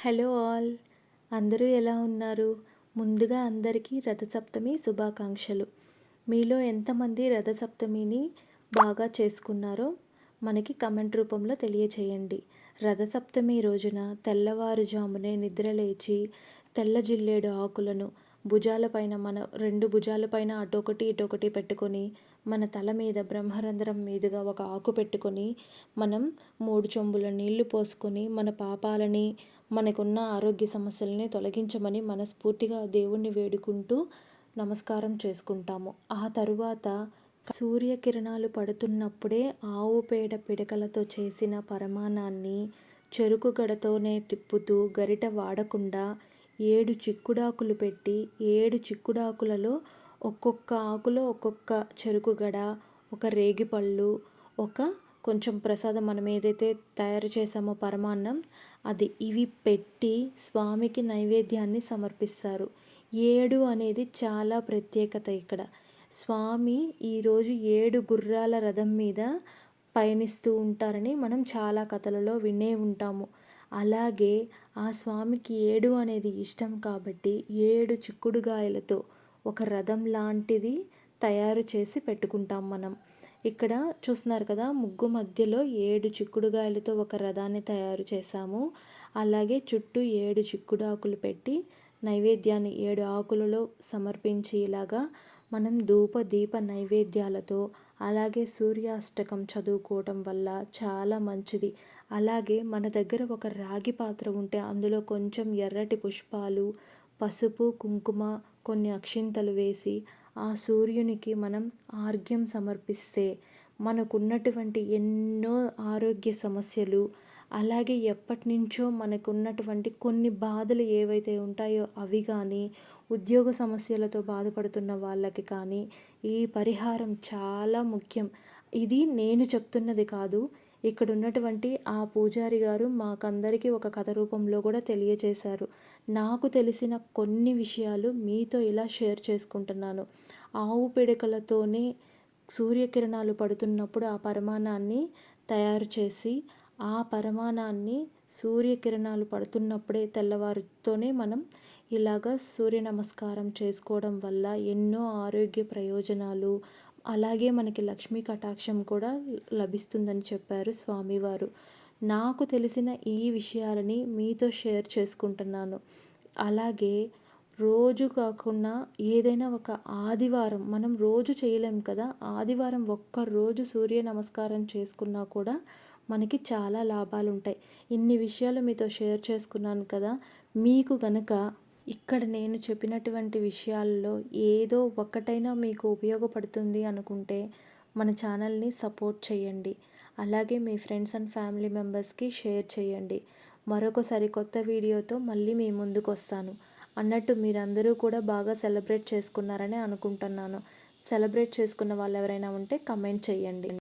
Hello all. అందరూ ఎలా ఉన్నారు? ముందుగా అందరికీ రథసప్తమి శుభాకాంక్షలు. మీలో ఎంతమంది రథసప్తమిని బాగా చేసుకున్నారో మనకి కమెంట్ రూపంలో తెలియచేయండి. రథసప్తమి రోజున తెల్లవారుజామునే నిద్రలేచి తెల్ల జిల్లేడు ఆకులను భుజాలపైన మన రెండు భుజాలపైన అటొకటి ఇటొకటి పెట్టుకొని మన తల మీద బ్రహ్మరంధ్రం మీదుగా ఒక ఆకు పెట్టుకొని మనం మూడు చెంబుల నీళ్ళు పోసుకొని మన పాపాలని మనకున్న ఆరోగ్య సమస్యలని తొలగించమని మనస్ఫూర్తిగా దేవుణ్ణి వేడుకుంటూ నమస్కారం చేసుకుంటాము. ఆ తరువాత సూర్యకిరణాలు పడుతున్నప్పుడే ఆవు పేడ పిడకలతో చేసిన పరమాణాన్ని చెరుకు గడతోనే తిప్పుతూ గరిట వాడకుండా ఏడు చిక్కుడాకులు పెట్టి ఏడు చిక్కుడాకులలో ఒక్కొక్క ఆకులో ఒక్కొక్క చెరుకు గడ ఒక రేగిపళ్ళు ఒక కొంచెం ప్రసాదం మనం ఏదైతే తయారు చేసామో పరమాన్నం అది ఇవి పెట్టి స్వామికి నైవేద్యాన్ని సమర్పిస్తారు. ఏడు అనేది చాలా ప్రత్యేకత ఇక్కడ. స్వామి ఈరోజు ఏడు గుర్రాల రథం మీద పయనిస్తూ ఉంటారని మనం చాలా కథలలో వినే ఉంటాము. అలాగే ఆ స్వామికి ఏడు అనేది ఇష్టం కాబట్టి ఏడు చిక్కుడుగాయలతో ఒక రథం లాంటిది తయారు చేసి పెట్టుకుంటాం మనం. ఇక్కడ చూస్తున్నారు కదా ముగ్గు మధ్యలో ఏడు చిక్కుడుగాయలతో ఒక రథాన్ని తయారు చేశాము. అలాగే చుట్టూ ఏడు చిక్కుడు ఆకులు పెట్టి నైవేద్యాన్ని ఏడు ఆకులలో సమర్పించి ఇలాగా మనం ధూప దీప నైవేద్యాలతో అలాగే సూర్యాష్టకం చదువుకోవటం వల్ల చాలా మంచిది. అలాగే మన దగ్గర ఒక రాగి పాత్ర ఉంటే అందులో కొంచెం ఎర్రటి పుష్పాలు పసుపు కుంకుమ కొన్ని అక్షింతలు వేసి ఆ సూర్యునికి మనం ఆర్ఘ్యం సమర్పిస్తే మనకున్నటువంటి ఎన్నో ఆరోగ్య సమస్యలు అలాగే ఎప్పటినుంచో మనకున్నటువంటి కొన్ని బాధలు ఏవైతే ఉంటాయో అవి కానీ ఉద్యోగ సమస్యలతో బాధపడుతున్న వాళ్ళకి కానీ ఈ పరిహారం చాలా ముఖ్యం. ఇది నేను చెప్తున్నది కాదు ఇక్కడ ఉన్నటువంటి ఆ పూజారి గారు మాకందరికీ ఒక కథ రూపంలో కూడా తెలియచేశారు. నాకు తెలిసిన కొన్ని విషయాలు మీతో ఇలా షేర్ చేసుకుంటున్నాను. ఆవు పిడకలతోనే సూర్యకిరణాలు పడుతున్నప్పుడు ఆ పరమాణాన్ని తయారు చేసి ఆ పరమాణాన్ని సూర్యకిరణాలు పడుతున్నప్పుడే తెల్లవారుతోనే మనం ఇలాగ సూర్య నమస్కారం చేసుకోవడం వల్ల ఎన్నో ఆరోగ్య ప్రయోజనాలు అలాగే మనకి లక్ష్మీ కటాక్షం కూడా లభిస్తుందని చెప్పారు స్వామివారు. నాకు తెలిసిన ఈ విషయాలని మీతో షేర్ చేసుకుంటున్నాను. అలాగే రోజు కాకుండా ఏదైనా ఒక ఆదివారం మనం రోజు చేయలేం కదా ఆదివారం ఒక్కరోజు సూర్య నమస్కారం చేసుకున్నా కూడా మనకి చాలా లాభాలు ఉంటాయి ఇన్ని విషయాలు మీతో షేర్ చేసుకున్నాను కదా మీకు గనక ఇక్కడ నేను చెప్పినటువంటి విషయాల్లో ఏదో ఒక్కటైనా మీకు ఉపయోగపడుతుంది అనుకుంటే మన ఛానల్ని సపోర్ట్ చేయండి. అలాగే మీ ఫ్రెండ్స్ అండ్ ఫ్యామిలీ మెంబర్స్కి షేర్ చేయండి. మరొకసారి కొత్త వీడియోతో మళ్ళీ మీ ముందుకు వస్తాను. అన్నట్టు మీరందరూ కూడా బాగా సెలబ్రేట్ చేసుకున్నారని అనుకుంటున్నాను. సెలబ్రేట్ చేసుకున్న వాళ్ళు ఎవరైనా ఉంటే కమెంట్ చేయండి.